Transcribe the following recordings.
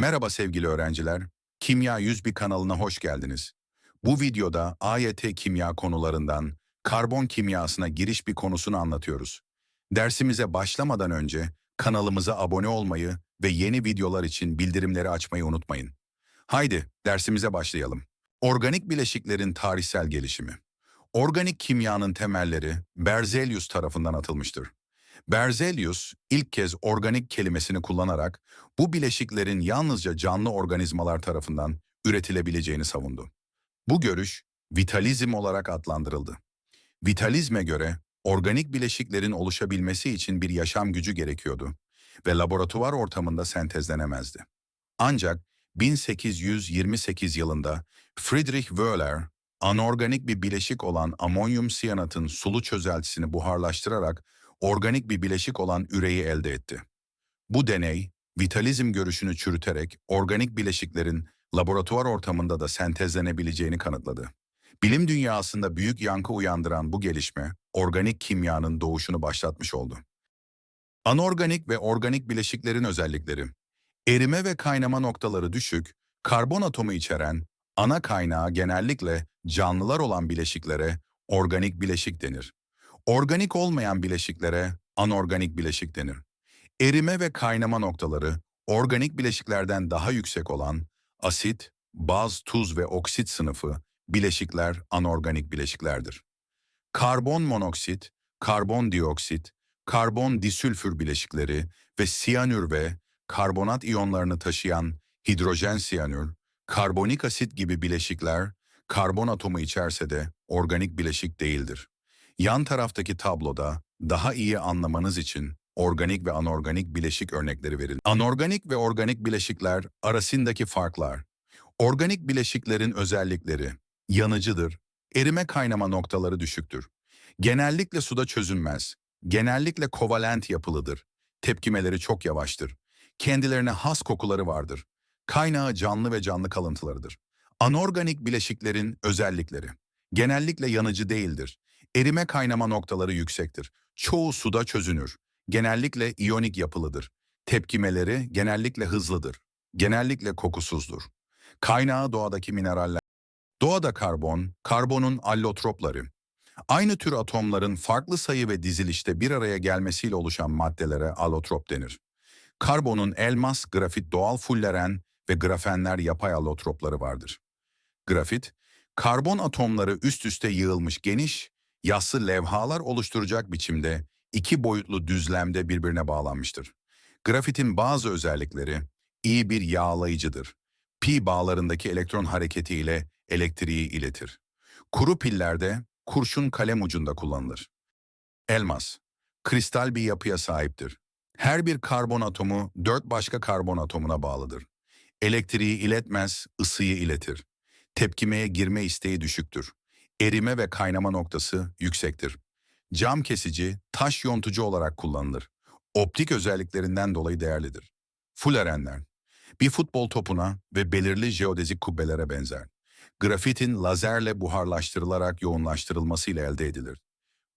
Merhaba sevgili öğrenciler. Kimya 101 kanalına hoş geldiniz. Bu videoda AYT kimya konularından karbon kimyasına giriş bir konusunu anlatıyoruz. Dersimize başlamadan önce kanalımıza abone olmayı ve yeni videolar için bildirimleri açmayı unutmayın. Haydi dersimize başlayalım. Organik bileşiklerin tarihsel gelişimi. Organik kimyanın temelleri Berzelius tarafından atılmıştır. Berzelius ilk kez organik kelimesini kullanarak bu bileşiklerin yalnızca canlı organizmalar tarafından üretilebileceğini savundu. Bu görüş vitalizm olarak adlandırıldı. Vitalizme göre organik bileşiklerin oluşabilmesi için bir yaşam gücü gerekiyordu ve laboratuvar ortamında sentezlenemezdi. Ancak 1828 yılında Friedrich Wöhler, anorganik bir bileşik olan amonyum siyanatın sulu çözeltisini buharlaştırarak organik bir bileşik olan üreyi elde etti. Bu deney, vitalizm görüşünü çürüterek organik bileşiklerin laboratuvar ortamında da sentezlenebileceğini kanıtladı. Bilim dünyasında büyük yankı uyandıran bu gelişme, organik kimyanın doğuşunu başlatmış oldu. Anorganik ve organik bileşiklerin özellikleri Erime ve kaynama noktaları düşük, karbon atomu içeren, ana kaynağı genellikle canlılar olan bileşiklere organik bileşik denir. Organik olmayan bileşiklere anorganik bileşik denir. Erime ve kaynama noktaları organik bileşiklerden daha yüksek olan asit, baz, tuz ve oksit sınıfı bileşikler anorganik bileşiklerdir. Karbon monoksit, karbon dioksit, karbon disülfür bileşikleri ve siyanür ve karbonat iyonlarını taşıyan hidrojen siyanür, karbonik asit gibi bileşikler karbon atomu içerse de organik bileşik değildir. Yan taraftaki tabloda daha iyi anlamanız için organik ve anorganik bileşik örnekleri verildi. Anorganik ve organik bileşikler arasındaki farklar. Organik bileşiklerin özellikleri yanıcıdır, erime kaynama noktaları düşüktür. Genellikle suda çözünmez, genellikle kovalent yapılıdır. Tepkimeleri çok yavaştır. Kendilerine has kokuları vardır. Kaynağı canlı ve canlı kalıntılarıdır. Anorganik bileşiklerin özellikleri. Genellikle yanıcı değildir. Erime kaynama noktaları yüksektir. Çoğu suda çözünür. Genellikle iyonik yapılıdır. Tepkimeleri genellikle hızlıdır. Genellikle kokusuzdur. Kaynağı doğadaki mineraller. Doğada karbon, karbonun allotropları. Aynı tür atomların farklı sayı ve dizilişte bir araya gelmesiyle oluşan maddelere allotrop denir. Karbonun elmas, grafit doğal fulleren ve grafenler yapay allotropları vardır. Grafit, karbon atomları üst üste yığılmış geniş, yassı levhalar oluşturacak biçimde iki boyutlu düzlemde birbirine bağlanmıştır. Grafitin bazı özellikleri iyi bir yağlayıcıdır. Pi bağlarındaki elektron hareketiyle elektriği iletir. Kuru pillerde kurşun kalem ucunda kullanılır. Elmas, kristal bir yapıya sahiptir. Her bir karbon atomu dört başka karbon atomuna bağlıdır. Elektriği iletmez, ısıyı iletir. Tepkimeye girme isteği düşüktür. Erime ve kaynama noktası yüksektir. Cam kesici, taş yontucu olarak kullanılır. Optik özelliklerinden dolayı değerlidir. Fulerenler, bir futbol topuna ve belirli jeodezik kubbelere benzer. Grafitin lazerle buharlaştırılarak yoğunlaştırılmasıyla elde edilir.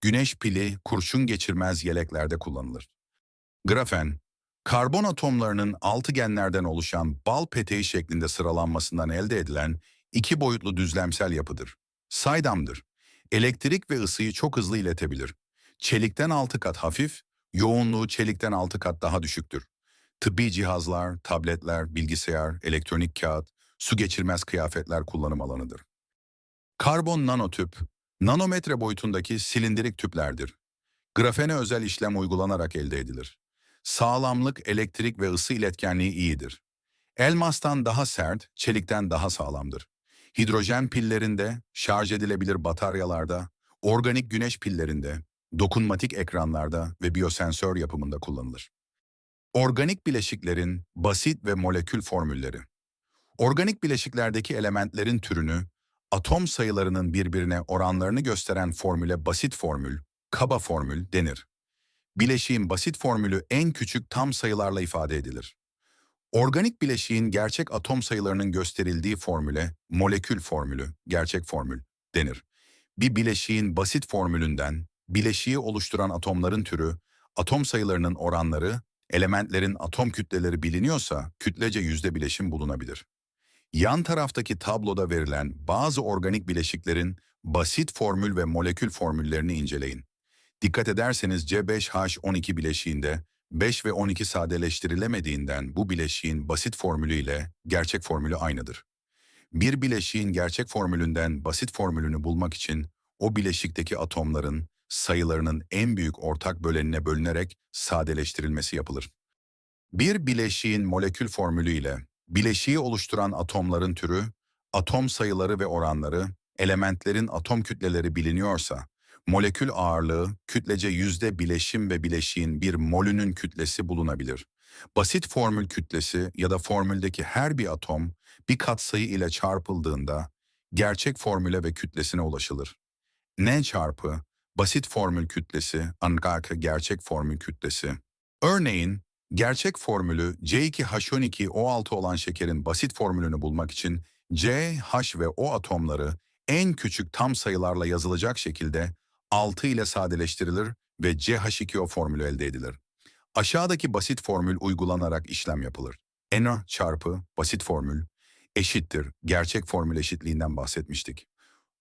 Güneş pili kurşun geçirmez yeleklerde kullanılır. Grafen, karbon atomlarının altıgenlerden oluşan bal peteği şeklinde sıralanmasından elde edilen iki boyutlu düzlemsel yapıdır. Saydamdır. Elektrik ve ısıyı çok hızlı iletebilir. Çelikten altı kat hafif, yoğunluğu çelikten altı kat daha düşüktür. Tıbbi cihazlar, tabletler, bilgisayar, elektronik kağıt, su geçirmez kıyafetler kullanım alanıdır. Karbon nanotüp, nanometre boyutundaki silindirik tüplerdir. Grafene özel işlem uygulanarak elde edilir. Sağlamlık, elektrik ve ısı iletkenliği iyidir. Elmastan daha sert, çelikten daha sağlamdır. Hidrojen pillerinde, şarj edilebilir bataryalarda, organik güneş pillerinde, dokunmatik ekranlarda ve biyosensör yapımında kullanılır. Organik bileşiklerin basit ve molekül formülleri. Organik bileşiklerdeki elementlerin türünü, atom sayılarının birbirine oranlarını gösteren formüle basit formül, kaba formül denir. Bileşiğin basit formülü en küçük tam sayılarla ifade edilir. Organik bileşiğin gerçek atom sayılarının gösterildiği formüle molekül formülü, gerçek formül denir. Bir bileşiğin basit formülünden bileşiği oluşturan atomların türü, atom sayılarının oranları Elementlerin atom kütleleri biliniyorsa kütlece yüzde bileşim bulunabilir. Yan taraftaki tabloda verilen bazı organik bileşiklerin basit formül ve molekül formüllerini inceleyin. Dikkat ederseniz C5H12 bileşiğinde 5 ve 12 sadeleştirilemediğinden bu bileşiğin basit formülü ile gerçek formülü aynıdır. Bir bileşiğin gerçek formülünden basit formülünü bulmak için o bileşikteki atomların sayılarının en büyük ortak bölenine bölünerek sadeleştirilmesi yapılır. Bir bileşiğin molekül formülü ile bileşiği oluşturan atomların türü, atom sayıları ve oranları, elementlerin atom kütleleri biliniyorsa, molekül ağırlığı, kütlece yüzde bileşim ve bileşiğin bir molünün kütlesi bulunabilir. Basit formül kütlesi ya da formüldeki her bir atom bir katsayı ile çarpıldığında gerçek formüle ve kütlesine ulaşılır. N çarpı basit formül kütlesi ankaka gerçek formül kütlesi. Örneğin gerçek formülü C2H12O6 olan şekerin basit formülünü bulmak için C, H ve O atomları en küçük tam sayılarla yazılacak şekilde 6 ile sadeleştirilir ve CH2O formülü elde edilir. Aşağıdaki basit formül uygulanarak işlem yapılır. N çarpı basit formül eşittir gerçek formül eşitliğinden bahsetmiştik.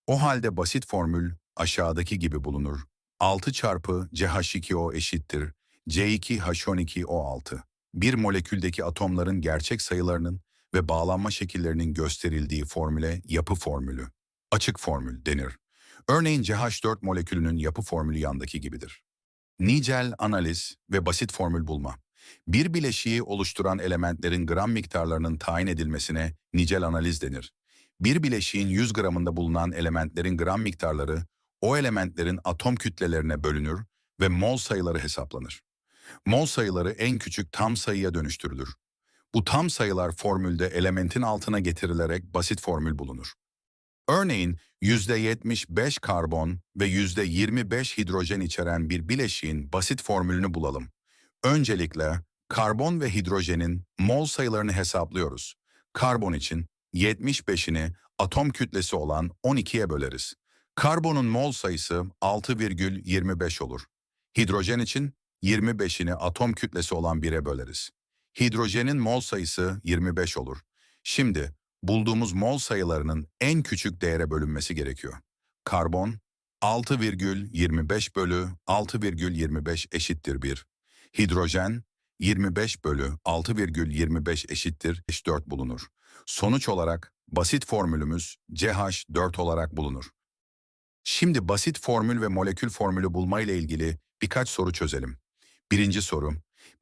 O halde basit formül aşağıdaki gibi bulunur. 6 çarpı CH2O eşittir C2H12O6. Bir moleküldeki atomların gerçek sayılarının ve bağlanma şekillerinin gösterildiği formüle yapı formülü, açık formül denir. Örneğin CH4 molekülünün yapı formülü yandaki gibidir. Nicel analiz ve basit formül bulma. Bir bileşiği oluşturan elementlerin gram miktarlarının tayin edilmesine nicel analiz denir. Bir bileşiğin 100 gramında bulunan elementlerin gram miktarları o elementlerin atom kütlelerine bölünür ve mol sayıları hesaplanır. Mol sayıları en küçük tam sayıya dönüştürülür. Bu tam sayılar formülde elementin altına getirilerek basit formül bulunur. Örneğin %75 karbon ve %25 hidrojen içeren bir bileşiğin basit formülünü bulalım. Öncelikle karbon ve hidrojenin mol sayılarını hesaplıyoruz. Karbon için 75'ini atom kütlesi olan 12'ye böleriz. Karbonun mol sayısı 6,25 olur. Hidrojen için 25'ini atom kütlesi olan 1'e böleriz. Hidrojenin mol sayısı 25 olur. Şimdi bulduğumuz mol sayılarının en küçük değere bölünmesi gerekiyor. Karbon 6,25 bölü 6,25 eşittir 1. Hidrojen 25 bölü 6,25 eşittir 4 bulunur. Sonuç olarak basit formülümüz CH4 olarak bulunur. Şimdi basit formül ve molekül formülü bulma ile ilgili birkaç soru çözelim. Birinci soru,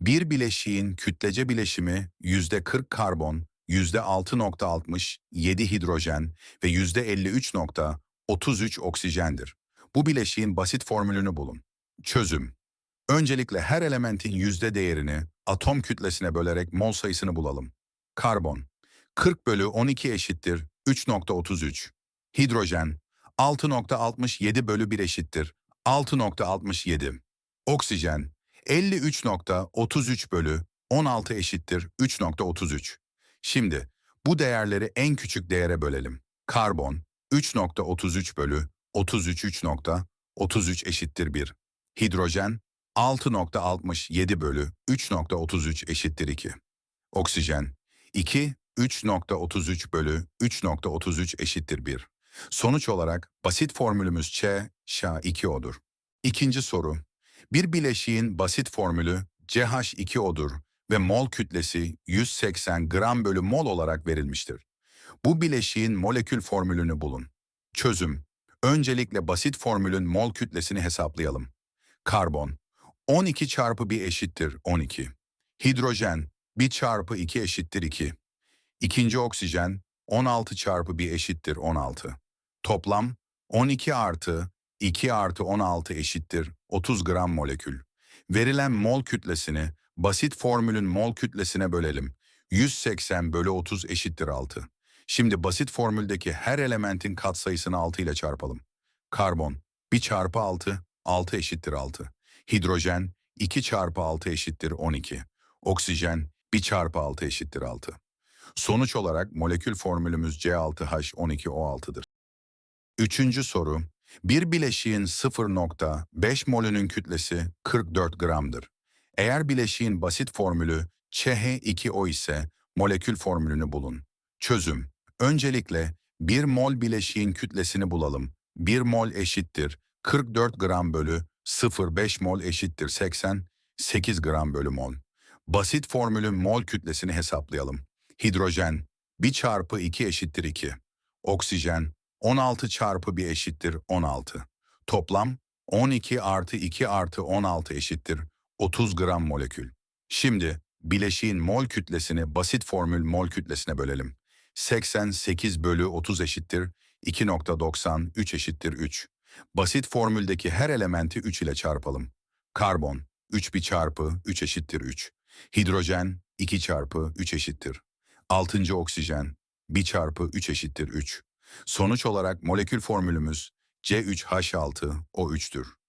bir bileşiğin kütlece bileşimi %40 karbon, %6.67 hidrojen ve %53.33 oksijendir. Bu bileşiğin basit formülünü bulun. Çözüm. Öncelikle her elementin yüzde değerini atom kütlesine bölerek mol sayısını bulalım. Karbon 40 bölü 12 eşittir 3.33. Hidrojen 6.67 bölü 1 eşittir 6.67. Oksijen 53.33 bölü 16 eşittir 3.33. Şimdi bu değerleri en küçük değere bölelim. Karbon 3.33 bölü 33 3.33 eşittir 1. Hidrojen 6.67 bölü 3.33 eşittir 2. Oksijen 2, 3.33 bölü 3.33 eşittir 1. Sonuç olarak basit formülümüz Ç, Ş2O'dur. İkinci soru. Bir bileşiğin basit formülü CH2O'dur ve mol kütlesi 180 gram bölü mol olarak verilmiştir. Bu bileşiğin molekül formülünü bulun. Çözüm. Öncelikle basit formülün mol kütlesini hesaplayalım. Karbon 12 çarpı 1 eşittir 12. Hidrojen 1 çarpı 2 eşittir 2. İkinci oksijen 16 çarpı 1 eşittir 16. Toplam 12 artı 2 artı 16 eşittir 30 gram molekül. Verilen mol kütlesini basit formülün mol kütlesine bölelim. 180 bölü 30 eşittir 6. Şimdi basit formüldeki her elementin katsayısını 6 ile çarpalım. Karbon 1 çarpı 6, 6 eşittir 6. Hidrojen 2 çarpı 6 eşittir 12. Oksijen 1 çarpı 6 eşittir 6. Sonuç olarak molekül formülümüz C6H12O6'dır. Üçüncü soru. Bir bileşiğin 0.5 molünün kütlesi 44 gramdır. Eğer bileşiğin basit formülü CH2O ise molekül formülünü bulun. Çözüm. Öncelikle 1 mol bileşiğin kütlesini bulalım. 1 mol eşittir 44 gram bölü 0,5 mol eşittir 80, 8 gram bölü mol. Basit formülün mol kütlesini hesaplayalım. Hidrojen 1 çarpı 2 eşittir 2. Oksijen 16 çarpı 1 eşittir 16. Toplam 12 artı 2 artı 16 eşittir 30 gram molekül. Şimdi bileşiğin mol kütlesini basit formül mol kütlesine bölelim. 88 bölü 30 eşittir 2.90, 3 eşittir 3. Basit formüldeki her elementi 3 ile çarpalım. Karbon 3 bir çarpı 3 eşittir 3. Hidrojen 2 çarpı 3 eşittir. 6. oksijen 1 çarpı 3 eşittir 3. Sonuç olarak molekül formülümüz C3H6O3'tür.